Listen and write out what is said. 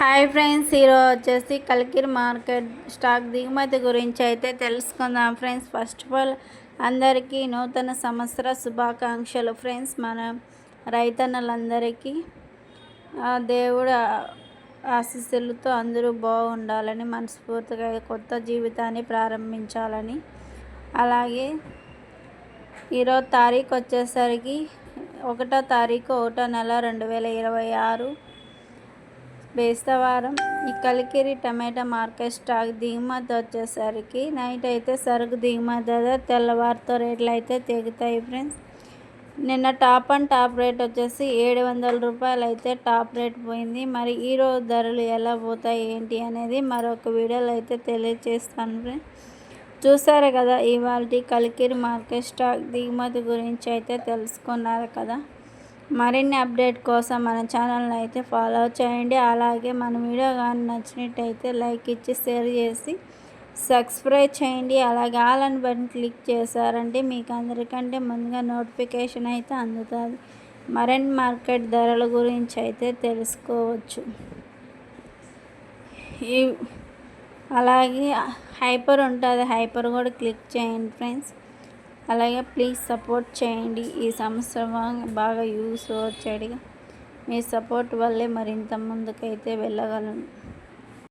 Hi friends ఈరోజు వచ్చేసి Kalikiri market stock దిగుమతి గురించి అయితే తెలుసుకుందాం. ఫ్రెండ్స్ ఫస్ట్ ఆఫ్ ఆల్ అందరికీ నూతన సంవత్సర శుభాకాంక్షలు. ఫ్రెండ్స్ మన రైతన్నలందరికీ ఆ దేవుడు ఆశీస్సులతో అందరూ బాగుండాలని మనస్ఫూర్తిగా కొత్త జీవితాన్ని ప్రారంభించాలని. అలాగే ఈరోజు తారీఖు వచ్చేసరికి ఒకటో తారీఖు ఒకటో నెల రెండు వేల ఇరవై ఆరు. బేస్తవారం ఈ కలికిరి టమాటా మార్కెట్ స్టాక్ దిగుమతి వచ్చేసరికి నైట్ అయితే సరుకు దిగుమతి ధర తెల్లవారితో రేట్లు అయితే తెగుతాయి ఫ్రెండ్స్. నిన్న టాప్ అండ్ టాప్ రేట్ వచ్చేసి ఏడు వందల రూపాయలు అయితే టాప్ రేట్ పోయింది. మరి ఈరోజు ధరలు ఎలా పోతాయి ఏంటి అనేది మరొక వీడియోలో అయితే తెలియజేస్తాను ఫ్రెండ్స్. చూసారు కదా ఇవాళ కలికిరి మార్కెట్ స్టాక్ దిగుమతి గురించి అయితే తెలుసుకున్నారు కదా. మరిన్ని అప్డేట్ కోసం మన ఛానల్ని అయితే ఫాలో చేయండి. అలాగే మన వీడియో కానీ నచ్చినట్టయితే లైక్ ఇచ్చి షేర్ చేసి సబ్స్క్రైబ్ చేయండి. అలాగే ఆల్ అని బటన్ క్లిక్ చేశారంటే మీకు అందరికంటే ముందుగా నోటిఫికేషన్ అయితే అందుతుంది. మరిన్ని మార్కెట్ ధరల గురించి అయితే తెలుసుకోవచ్చు. ఈ అలాగే హైపర్ ఉంటుంది. హైపర్ కూడా క్లిక్ చేయండి ఫ్రెండ్స్. అలాగే ప్లీజ్ సపోర్ట్ చేయండి. ఈ సంవత్సరం బాగా యూస్ వచ్చాడుగా. మీ సపోర్ట్ వల్లే మరింత ముందుకైతే వెళ్ళగలను.